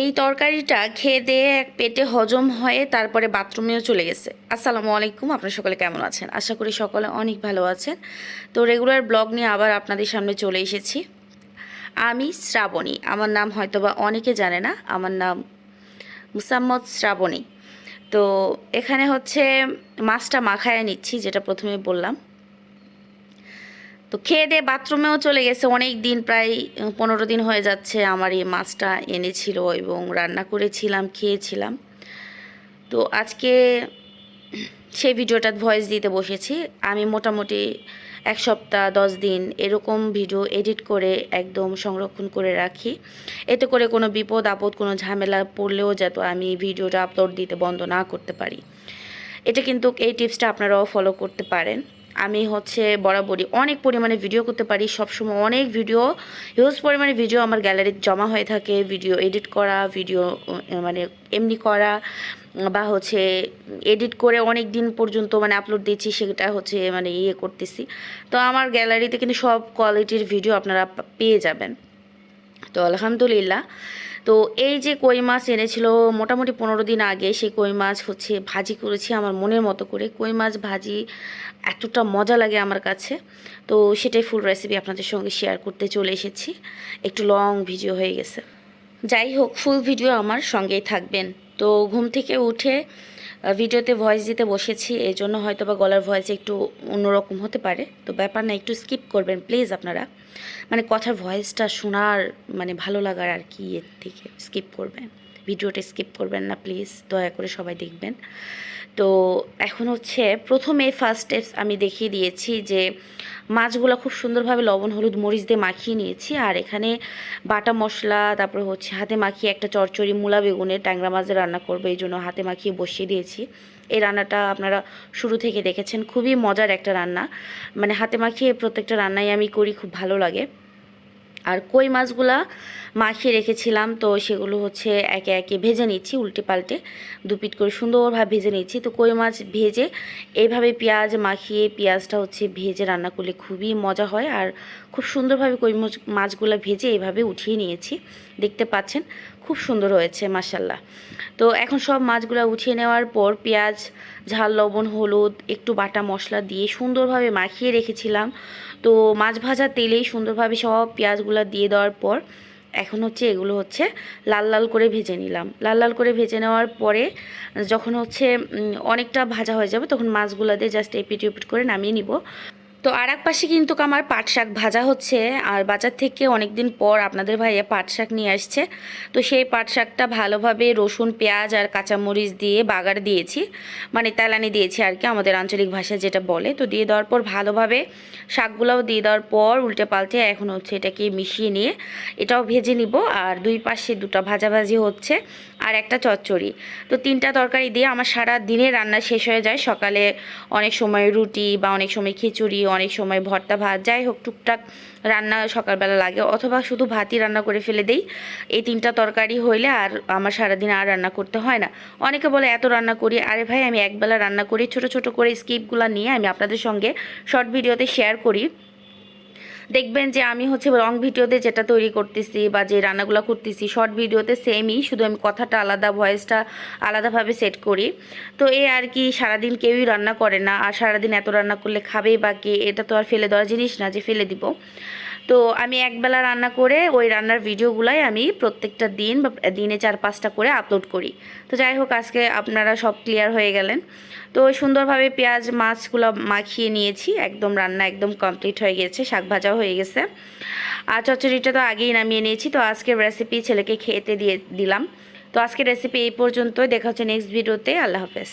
এই তরকারিটা খেয়ে দিয়ে এক পেটে হজম হয়ে তারপরে বাথরুমেও চলে গেছে। আসসালামু আলাইকুম, আপনারা সকলে কেমন আছেন? আশা করি সকলে অনেক ভালো আছেন। তো রেগুলার ব্লগ নিয়ে আবার আপনাদের সামনে চলে এসেছি। আমি শ্রাবণী, আমার নাম হয়তোবা অনেকে জানে না, আমার নাম মুসাম্মদ শ্রাবণী। তো এখানে হচ্ছে মাছটা মাখায় নিচ্ছি, যেটা প্রথমে বললাম। তো খেয়ে দিয়ে বাথরুমেও চলে গেছে। অনেক দিন প্রায় পনেরো দিন হয়ে যাচ্ছে আমার এই মাছটা এনেছিল এবং রান্না করেছিলাম, খেয়েছিলাম। তো আজকে সেই ভিডিওটা ভয়েস দিতে বসেছি। আমি মোটামুটি এক সপ্তাহ, দশ দিন এরকম ভিডিও এডিট করে একদম সংরক্ষণ করে রাখি। এতে করে কোনো বিপদ, আপদ, কোনো ঝামেলা পড়লেও যাতে আমি ভিডিওটা আপলোড দিতে বন্ধ না করতে পারি। এটা কিন্তু এই টিপসটা আপনারাও ফলো করতে পারেন। আমি হচ্ছে বরাবরই অনেক পরিমাণে ভিডিও করতে পারি। সবসময় অনেক ভিডিও হিউজ পরিমাণে ভিডিও আমার গ্যালারিতে জমা হয়ে থাকে। ভিডিও এডিট করা ভিডিও মানে এমনি করা, বা হচ্ছে এডিট করে অনেক দিন পর্যন্ত মানে আপলোড দিচ্ছি সেটা হচ্ছে মানে ইয়ে করতেছি। তো আমার গ্যালারিতে কিন্তু সব কোয়ালিটির ভিডিও আপনারা পেয়ে যাবেন। তো আলহামদুলিল্লাহ। তো এই যে কই মাছ এনেছিল, মোটামুটি পনেরো দিন আগে সেই কই মাছ হচ্ছে ভাজি করেছি আমার মনের মতো করে। কই মাছ ভাজি এতটা মজা লাগে আমার কাছে। তো সেটাই ফুল রেসিপি আপনাদের সঙ্গে শেয়ার করতে চলে এসেছি। একটু লং ভিডিও হয়ে গেছে। যাই হোক ফুল ভিডিও আমার সঙ্গেই থাকবেন। তো ঘুম থেকে উঠে ভিডিওতে ভয়েস দিতে বসেছি এই জন্য হয়তো বা গলার ভয়েস একটু অন্যরকম হতে পারে। তো ব্যাপার না, একটু স্কিপ করবেন প্লিজ আপনারা। মানে কথার ভয়েসটা শোনার মানে ভালো লাগার আর কি, এর থেকে স্কিপ করবেন। ভিডিওটা স্কিপ করবেন না প্লিজ দয়া করে সবাই দেখবেন। তো এখন হচ্ছে প্রথমে ফার্স্ট স্টেপস আমি দেখিয়ে দিয়েছি যে, মাছগুলো খুব সুন্দরভাবে লবণ, হলুদ, মরিচ দিয়ে মাখিয়ে নিয়েছি। আর এখানে বাটা মশলা, তারপরে হচ্ছে হাতে মাখিয়ে একটা চরচড়ি, মূলা বেগুনের ট্যাংরা মাছের রান্না করব, এই জন্য হাতে মাখিয়ে বসিয়ে দিয়েছি। এই রান্নাটা আপনারা শুরু থেকে দেখেছেন। খুবই মজার একটা রান্না। মানে হাতে মাখিয়ে প্রত্যেকটা রান্নাই আমি করি, খুব ভালো লাগে। আর কই মাছগুলা মাখিয়ে রেখেছিলাম, তো সেগুলো হচ্ছে একে একে ভেজে নিচ্ছি, উল্টে পাল্টে দুপিট করে সুন্দরভাবে ভেজে নিচ্ছি। তো কই মাছ ভেজে এইভাবে পেঁয়াজ মাখিয়ে, পেঁয়াজটা হচ্ছে ভেজে রান্না করলে খুবই মজা হয়। আর খুব সুন্দরভাবে কই মাছগুলো ভেজে এইভাবে উঠিয়ে নিয়েছি, দেখতে পাচ্ছেন? খুব সুন্দর হয়েছে মাসাল্লাহ তো এখন সব মাছগুলো উঠিয়ে নেওয়ার পর পেঁয়াজ, ঝাল, লবণ, হলুদ, একটু বাটা মশলা দিয়ে সুন্দরভাবে মাখিয়ে রেখেছিলাম। তো মাছ ভাজা তেলেই সুন্দরভাবে সব পেঁয়াজগুলো দিয়ে দেওয়ার পর এখন হচ্ছে এগুলো হচ্ছে লাল লাল করে ভেজে নিলাম। লাল লাল করে ভেজে নেওয়ার পরে যখন হচ্ছে অনেকটা ভাজা হয়ে যাবে তখন মাছগুলো দিয়ে জাস্ট এপিট এপিট করে নামিয়ে নিব। তো আর এক পাশে কিন্তু আমার পাট শাক ভাজা হচ্ছে, আর বাজার থেকে অনেক দিন পর আপনাদের ভাইয়া পাট শাক নিয়ে আসছে। তো সেই পাট শাকটা ভালোভাবে রসুন, পেঁয়াজ আর কাঁচামরিচ দিয়ে বাগার দিয়েছি মানে তেলানি দিয়েছি আর কি, আমাদের আঞ্চলিক ভাষায় যেটা বলে। তো দিয়ে দেওয়ার পর ভালোভাবে শাকগুলোও দিয়ে দেওয়ার পর উল্টে পাল্টে এখন হচ্ছে এটাকে মিশিয়ে নিয়ে এটাও ভেজে নিব, আর দুই পাশে দুটো ভাজাভাজি হচ্ছে আর একটা চচ্চড়ি। তো তিনটা তরকারি দিয়ে আমার সারা দিনে রান্না শেষ হয়ে যায়। সকালে অনেক সময় রুটি বা অনেক সময় খিচুড়ি অনেক সময় ভর্তা ভাত, যাই হোক, টুকটাক রান্না সকালবেলা লাগে, অথবা শুধু ভাতই রান্না করে ফেলে দেই। এই তিনটা তরকারি হইলে আর আমার সারাদিন আর রান্না করতে হয় না। অনেকে বলে, এত রান্না করি। আরে ভাই, আমি একবেলা রান্না করি। ছোট ছোট করে স্কিপগুলো নিয়ে আমি আপনাদের সঙ্গে শর্ট ভিডিওতে শেয়ার করি। দেখবেন যে আমি হচ্ছে লং ভিডিওতে যেটা তৈরি করতেছি বা যে রান্নাগুলো করতেছি শর্ট ভিডিওতে সেমই শুধু আমি কথাটা আলাদা ভয়েসটা আলাদাভাবে সেট করি। তো এ আর কি, সারাদিন কেউই রান্না করে না, আর সারাদিন এত রান্না করলে খাবেই বা কে? এটা তো আর ফেলে দেওয়ার জিনিস না যে ফেলে দিব। তো আমি একবেলা রান্না করে ওই রান্নার ভিডিওগুলাই আমি প্রত্যেকটা দিন বা দিনে চার পাঁচটা করে আপলোড করি। তো যাই হোক, আজকে আপনারা সব ক্লিয়ার হয়ে গেলেন। তো সুন্দরভাবে পেঁয়াজ, মাছগুলো মাখিয়ে নিয়েছি। একদম রান্না একদম কমপ্লিট হয়ে গেছে, শাক ভাজাও হয়ে গেছে। আর চচ্চড়িটা তো আগেই নামিয়ে নিয়েছি। তো আজকের রেসিপি ছেলেকে খেতে দিয়ে দিলাম। তো আজকের রেসিপি এই পর্যন্তই। দেখা হচ্ছে নেক্সট ভিডিওতে আল্লাহ হাফেজ।